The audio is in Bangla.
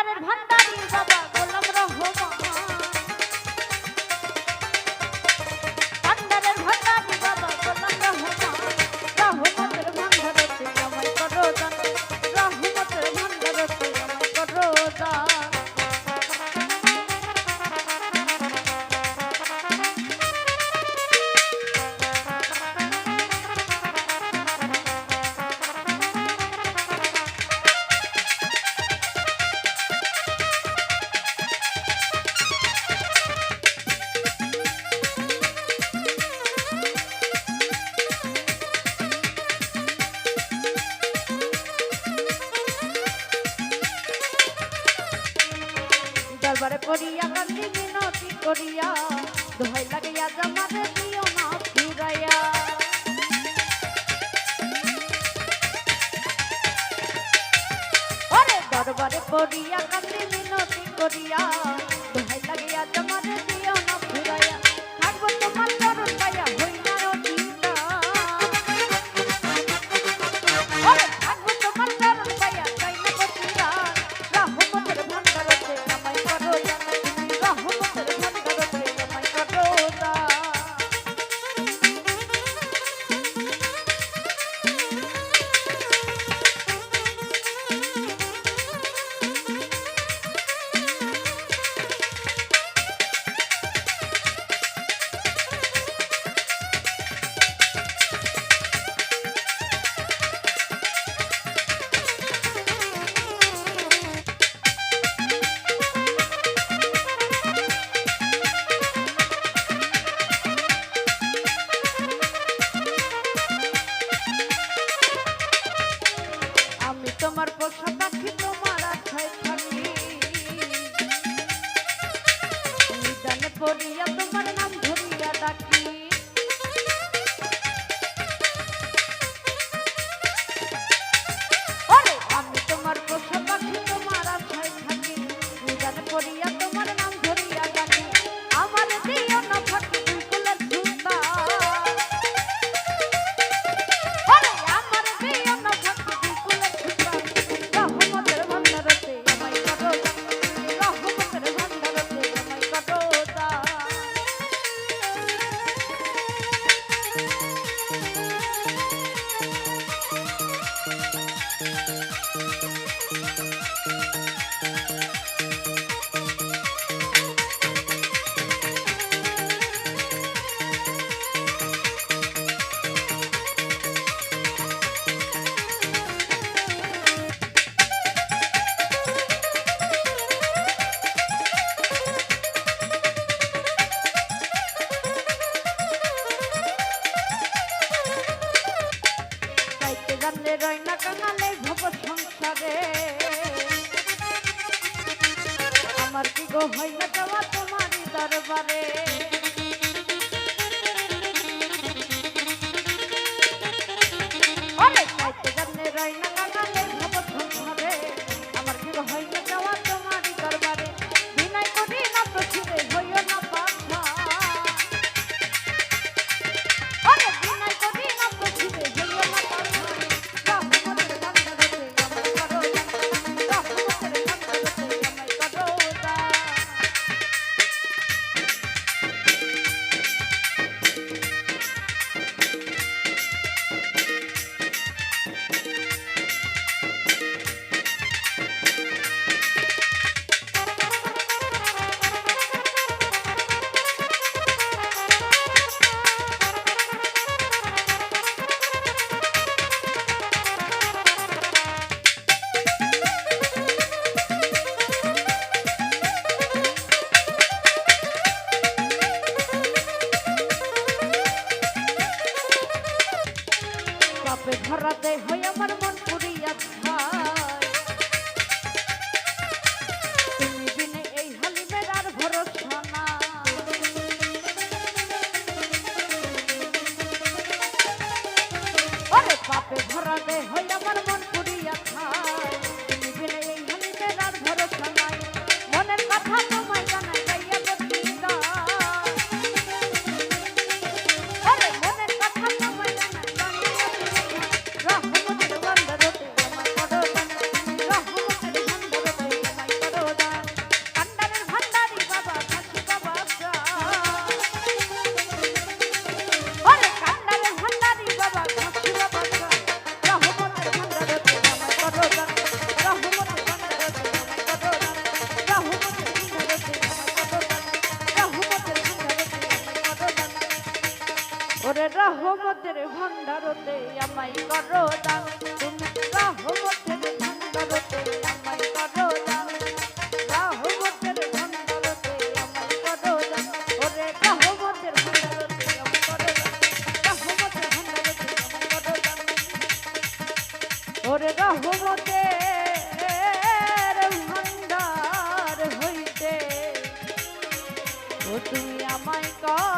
ভান্ডারের ভান্ডারি বাবা করিয়া কান্দি মিনতি করিয়া। দোহাই লাগিয়া জামাতে দিও না ফিরাইয়া। ওরে দরবারে পড়িয়া কান্দি মিনতি করিয়া। করিয়া তোমার নাম জানলে রয় না কাঙালে ভব সংসারে। আমার কি গো হয় না যাওয়া তোমারই দরবারে। কাবে হইয়া আমার মন পুরিয়া খা ভান্ডারতে আমায় করো দান। তুমি রহমতের ভান্ডারতে আমায় করো দান। রহমতের ভান্ডারতে আমায় করো দান। ওরে রহমতের ভান্ডারতে আমায় করো দান। রহমতের ভান্ডারতে আমায় করো দান। ওরে রহমতের ভান্ডার হইতে ও তুমি আমায় কর